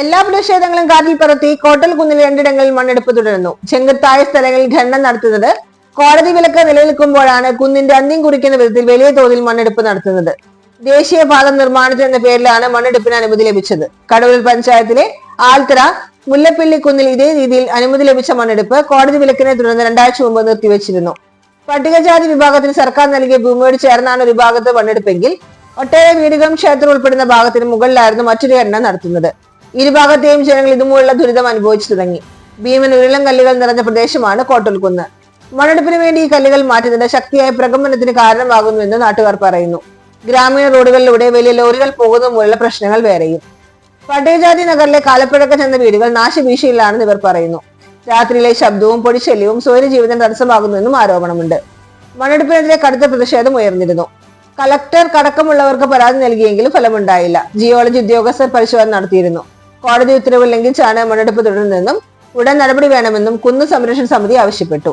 എല്ലാ പ്രതിഷേധങ്ങളും കാറ്റിൽ പറത്തി കോട്ടൽ കുന്നിൽ രണ്ടിടങ്ങളിൽ മണ്ണെടുപ്പ് തുടരുന്നു. ചെങ്കത്തായ സ്ഥലങ്ങളിൽ ഖനനം നടത്തുന്നത് കോടതി വിലക്ക് നിലനിൽക്കുമ്പോഴാണ് കുന്നിന്റെ അന്ത്യം കുറിക്കുന്ന വിധത്തിൽ വലിയ തോതിൽ മണ്ണെടുപ്പ് നടത്തുന്നത്. ദേശീയപാത നിർമ്മാണത്തിന് എന്ന പേരിലാണ് മണ്ണെടുപ്പിന് അനുമതി ലഭിച്ചത്. കടവൂർ പഞ്ചായത്തിലെ ആൽത്തറ മുല്ലപ്പള്ളി കുന്നിൽ ഇതേ രീതിയിൽ അനുമതി ലഭിച്ച മണ്ണെടുപ്പ് കോടതി വിലക്കിനെ തുടർന്ന് രണ്ടാഴ്ച മുമ്പ് നിർത്തിവെച്ചിരുന്നു. പട്ടികജാതി വിഭാഗത്തിന് സർക്കാർ നൽകിയ ഭൂമിയോട് ചേർന്നാണ് ഒരു ഭാഗത്ത് മണ്ണെടുപ്പെങ്കിൽ ഒട്ടേറെ വീടുകളും ക്ഷേത്രം ഉൾപ്പെടുന്ന ഭാഗത്തിന് മുകളിലായിരുന്നു മറ്റൊരു ഖനനം നടത്തുന്നത്. ഇരുഭാഗത്തെയും ജനങ്ങൾ ഇതുമൂലമുള്ള ദുരിതം അനുഭവിച്ചു തുടങ്ങി. ഭീമൻ ഉരുളം കല്ലുകൾ നിറഞ്ഞ പ്രദേശമാണ് കോട്ടൽകുന്ന് മണ്ണെടുപ്പിന് വേണ്ടി ഈ കല്ലുകൾ മാറ്റുന്നത് ശക്തിയായ പ്രകമ്പനത്തിന് കാരണമാകുന്നുവെന്ന് നാട്ടുകാർ പറയുന്നു. ഗ്രാമീണ റോഡുകളിലൂടെ വലിയ ലോറികൾ പോകുന്നത് മൂലമുള്ള പ്രശ്നങ്ങൾ വേറെയും. പട്ടേജാതി നഗറിലെ കാലപ്പഴക്കം ചെന്ന വീടുകൾ നാശഭീഷണിയിലാണെന്ന് ഇവർ പറയുന്നു. രാത്രിയിലെ ശബ്ദവും പൊടിശല്യവും സ്വൈരജീവിതം തടസ്സമാകുന്നുവെന്നും ആരോപണമുണ്ട്. മണ്ണെടുപ്പിനെതിരെ കടുത്ത പ്രതിഷേധം ഉയർന്നിരുന്നു. കളക്ടർ കടക്കമുള്ളവർക്ക് പരാതി നൽകിയെങ്കിലും ഫലമുണ്ടായില്ല. ജിയോളജി ഉദ്യോഗസ്ഥർ പരിശോധന നടത്തിയിരുന്നു. കോടതി ഉത്തരവ് ലംഘിച്ചാണ് മണ്ണെടുപ്പ് തുടരുന്നതെന്നും ഉടൻ നടപടി വേണമെന്നും കുന്ന് സംരക്ഷണ സമിതി ആവശ്യപ്പെട്ടു